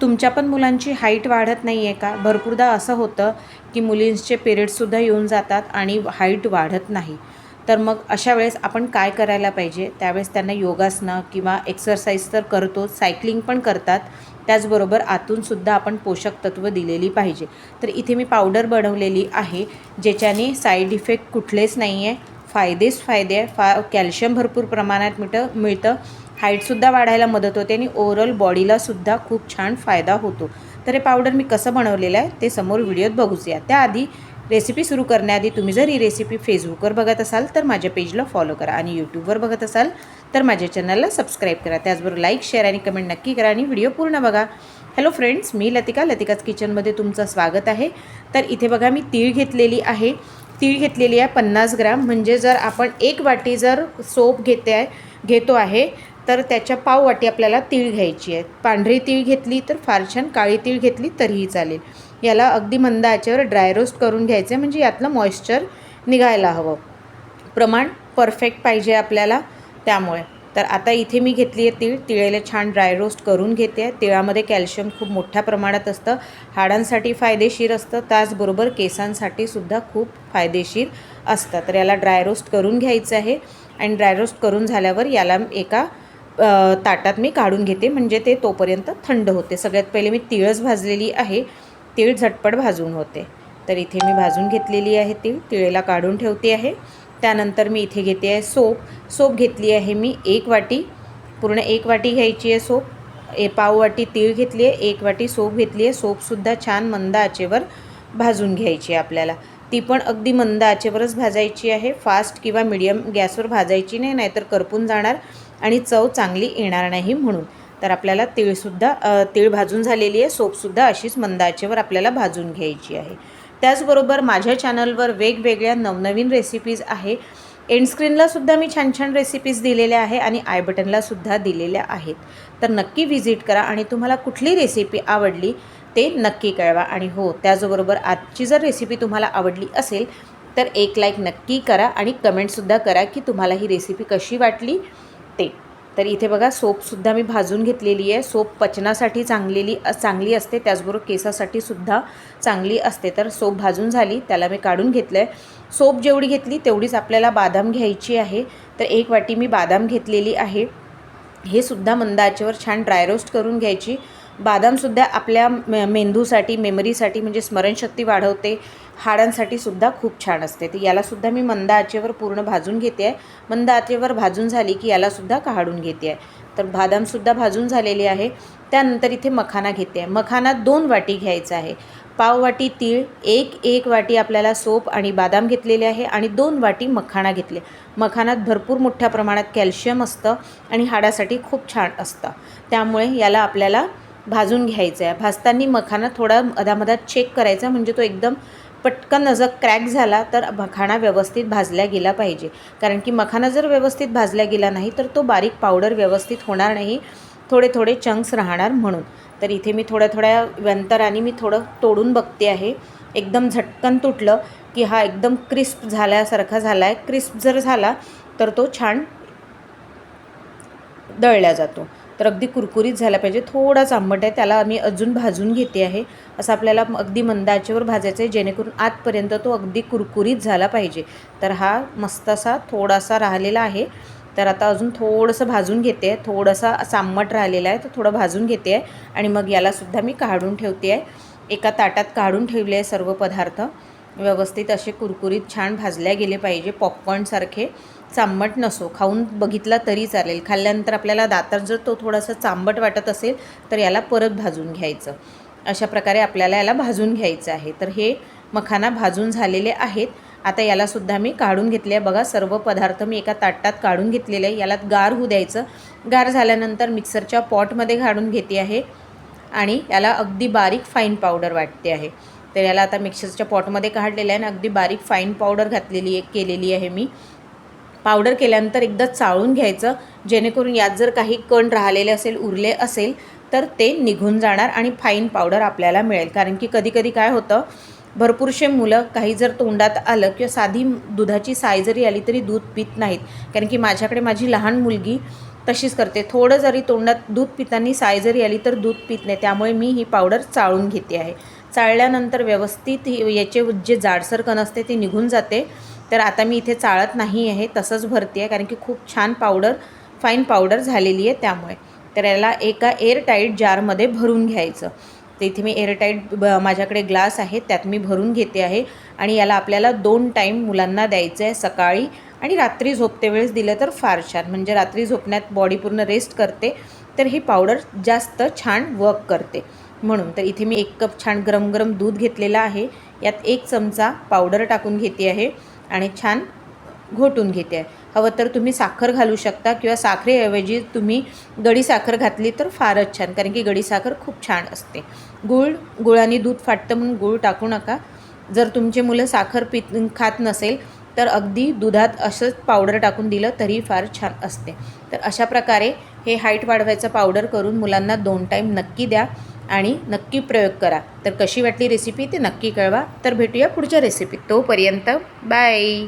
तुमच्या पण मुलांची हाईट वाढत नाही आहे का? भरपूरदा असं होतं की मुलींचे पिरियड्ससुद्धा येऊन जातात आणि हाईट वाढत नाही. तर मग अशा वेळेस आपण काय करायला पाहिजे? त्यावेळेस त्यांना योगासनं किंवा एक्सरसाइज तर करतो सायकलिंग पण करतात. त्याचबरोबर आतूनसुद्धा आपण पोषक तत्व दिलेली पाहिजे. तर इथे मी पावडर बनवलेली आहे ज्याच्याने साईड इफेक्ट कुठलेच नाही आहे फायदेच फायदे आहे. फा कॅल्शियम भरपूर प्रमाणात मिळतं मिळतं. हाईटसुद्धा वाढायला मदत होते आणि ओव्हरऑल बॉडीलासुद्धा खूप छान फायदा होतो. तर हे पावडर मी कसं बनवलेलं आहे ते समोर व्हिडिओत बघूच या त्याआधी रेसिपी सुरू करण्याआधी तुम्ही जर ही रेसिपी फेसबुकवर बघत असाल तर माझ्या पेजला फॉलो करा आणि यूट्यूबवर बघत असाल तर माझ्या चॅनलला सबस्क्राईब करा. त्याचबरोबर लाईक शेअर आणि कमेंट नक्की करा आणि व्हिडिओ पूर्ण बघा. हॅलो फ्रेंड्स मी लतिका. लतिकाच किचनमध्ये तुमचं स्वागत आहे. तर इथे बघा मी तीळ घेतलेली आहे. तीळ घेतलेली आहे पन्नास ग्राम. म्हणजे जर आपण एक वाटी जर सोप घेते आहे घेतो आहे तर त्याच्या पाव वाटी आपल्याला तीळ घ्यायची आहे पांढरी तीळ घेतली तर फार छान काळी तीळ घेतली तरीही चालेल. याला अगदी मंद आचेवर ड्राय रोस्ट करून घ्यायचं आहे म्हणजे यातलं मॉइश्चर निघायला हवं. प्रमाण परफेक्ट पाहिजे आपल्याला त्यामुळे. तर आता इथे मी घेतली आहे तीळ. तिळेला छान ड्राय रोस्ट करून घेते. आहे तिळामध्ये कॅल्शियम खूप मोठ्या प्रमाणात असतं. हाडांसाठी फायदेशीर असतं. त्याचबरोबर केसांसाठी सुद्धा खूप फायदेशीर असतं. तर याला ड्राय रोस्ट करून घ्यायचं आहे. आणि ड्राय रोस्ट करून झाल्यावर याला एका ताटात मी काढून घेते. म्हणजे ते तोपर्यंत थंड होते. सगळ्यात पहिले मी तिळच भाजलेली आहे. तीळ झटपट भाजून होते. तर इथे मी भाजून घेतलेली आहे तीळ. तिळेला काढून ठेवते आहे. त्यानंतर मी इथे घेते आहे सोप. सोप घेतली आहे मी एक वाटी. पूर्ण एक वाटी घ्यायची आहे सोप. ए पाव वाटी तीळ घेतली आहे. एक वाटी सोप घेतली आहे. सोपसुद्धा छान मंद आचेवर भाजून घ्यायची आहे आपल्याला. ती पण अगदी मंद आचेवरच भाजायची आहे. फास्ट किंवा मिडियम गॅसवर भाजायची नाही नाहीतर करपून जाणार आणि चव चांगली येणार नाही म्हणून. तर आपल्याला तिळसुद्धा तीळ भाजून झालेली आहे. सोपसुद्धा अशीच मंद आचेवर आपल्याला भाजून घ्यायची आहे. त्याचबरोबर माझ्या चॅनलवर वेगवेगळ्या नवनवीन रेसिपीज आहे. एंडस्क्रीनलासुद्धा सुद्धा मी छान छान रेसिपीज दिलेल्या आहे आणि आय बटनला सुद्धा दिलेल्या आहेत. तर नक्की व्हिजिट करा आणि तुम्हाला कुठली रेसिपी आवडली ते नक्की कळवा. आणि हो त्याचबरोबर आजची जर रेसिपी तुम्हाला आवडली असेल तर एक लाईक नक्की करा आणि कमेंटसुद्धा करा की तुम्हाला ही रेसिपी कशी वाटली ते. तर इथे बघा सोपसुद्धा मी भाजून घेतलेली आहे. सोप पचनासाठी चांगलेली चांगली असते. त्याचबरोबर केसासाठी सुद्धा चांगली असते. तर सोप भाजून झाली त्याला मी काढून घेतलं आहे सोप जेवढी घेतली तेवढीच आपल्याला बादाम घ्यायची आहे. तर एक वाटी मी बादाम घेतलेली आहे. हे सुद्धा मंद आचेवर छान ड्राय रोस्ट करून घ्यायची. बादामसुद्धा आपल्या मे मेंदूसाठी मेमरीसाठी म्हणजे स्मरणशक्ती वाढवते. हाडांसाठी सुद्धा खूप छान असते. तर यालासुद्धा मी मंद आचेवर पूर्ण भाजून घेते आहे मंद आचेवर भाजून झाली की यालासुद्धा काढून घेते आहे तर बादामसुद्धा भाजून झालेली आहे. त्यानंतर इथे मखाना घेते आहे मखाना दोन वाटी घ्यायचा आहे. पाव वाटी तीळ एक एक वाटी आपल्याला सोप आणि बादाम घेतलेले आहे आणि दोन वाटी मखाणा घेतले. मखानात भरपूर मोठ्या प्रमाणात कॅल्शियम असतं आणि हाडासाठी खूप छान असतं. त्यामुळे याला आपल्याला भाजून घ्यायचं आहे. भाजताना मखाना थोडा अधामधात चेक करायचा म्हणजे तो एकदम पटकन जर क्रॅक झाला तर मखाणा व्यवस्थित भाजला गेला पाहिजे. कारण की मखाना जर व्यवस्थित भाजला गेला नाही तर तो बारीक पावडर व्यवस्थित होणार नाही. थोडे थोडे चंक्स राहणार म्हणून. तर इथे मी थोड्या थोड्या व्यंतराने मी थोडं तोडून बघते आहे. एकदम झटकन तुटलं की हा एकदम क्रिस्प झाल्यासारखा झाला आहे क्रिस्प जर झाला तर तो छान दळला जातो. तर अगदी कुरकुरीत झाला पाहिजे. थोडाच आंबट आहे त्याला मी अजून भाजून घेते आहे. असं आपल्याला अगदी मंदाचेवर भाजायचं आहे जेणेकरून आतपर्यंत तो अगदी कुरकुरीत झाला पाहिजे. तर हा मस्त असा थोडासा राहिलेला आहे. तर आता अजून थोडंसं भाजून घेते आहे. थोडंसं आंबट राहिलेला आहे तर थोडं भाजून घेते आहे. आणि मग यालासुद्धा मी काढून ठेवते आहे. एका ताटात काढून ठेवले आहे सर्व पदार्थ. व्यवस्थित असे कुरकुरीत छान भाजल्या गेले पाहिजे. पॉपकॉर्नसारखे चांबट नसो. खाऊन बघितला तरी चालेल. खाल्ल्यानंतर आपल्याला दातात जर तो थोडासा चांबट वाटत असेल तर याला परत भाजून घ्यायचं. अशा प्रकारे आपल्याला याला भाजून घ्यायचं आहे. तर हे मखाना भाजून झालेले आहेत. आता यालासुद्धा मी काढून घेतले आहे. बघा सर्व पदार्थ मी एका ताटात काढून घेतलेले आहे. याला गार होऊ द्यायचं. गार झाल्यानंतर मिक्सरच्या पॉटमध्ये घालून घेते आहे. आणि याला अगदी बारीक फाईन पावडर वाटते आहे. तर याला आता मिक्सरच्या पॉटमध्ये काढलेलं आहे आणि अगदी बारीक फाईन पावडर घातलेली केलेली आहे मी. पावडर केल्यानंतर एकदा चाळून घ्यायचं. जेणेकरून यात जर काही कण राहिलेले असेल उरले असेल तर ते निघून जाणार आणि फाईन पावडर आपल्याला मिळेल. कारण की कधीकधी काय होतं भरपूरसे मुलं काही जर तोंडात आलं किंवा साधी दुधाची साय जरी आली तरी दूध पित नाहीत. कारण की माझ्याकडे माझी लहान मुलगी तशीच करते. थोडं जरी तोंडात दूध पिताना साय जरी आली तर दूध पित नाही. त्यामुळे मी ही पावडर चाळून घेते आहे. चाळल्यानंतर व्यवस्थित ही- याचे जे जाडसर कण असते ते निघून जाते. तर आता मी इथे चाळत नाही आहे तसंच भरते आहे कारण की खूप छान पावडर फाईन पावडर झालेली आहे त्यामुळे. तर याला एका एअरटाईट जारमध्ये भरून घ्यायचं. तर इथे मी एअरटाईट ब माझ्याकडे ग्लास आहे त्यात मी भरून घेते आहे. आणि याला आपल्याला दोन टाईम मुलांना द्यायचं आहे सकाळी आणि रात्री झोपते वेळेस दिलं तर फार छान. म्हणजे रात्री झोपण्यात बॉडी पूर्ण रेस्ट करते तर ही पावडर जास्त छान वर्क करते. म्हणून तर इथे मी एक कप छान गरम गरम दूध घेतलेलं आहे. यात एक चमचा पावडर टाकून घेते आहे. आणि छान घोटून घेते. आहे हवं तर तुम्ही साखर घालू शकता किंवा साखरेऐवजी तुम्ही गडी साखर घातली तर फारच छान कारण की गडी साखर खूप छान असते. गूळ गुळाने दूध फाटतं म्हणून गूळ टाकू नका. जर तुमचे मुलं साखर पित खात नसेल तर अगदी दुधात असंच पावडर टाकून दिलं तरी फार छान असते. तर अशा प्रकारे हे हाईट वाढवायचं पावडर करून मुलांना दोन टाईम नक्की द्या. आणि नक्की प्रयोग करा. तर कशी वाटली रेसिपी ते नक्की कळवा. तर भेटूया पुढच्या रेसिपीत तोपर्यंत बाय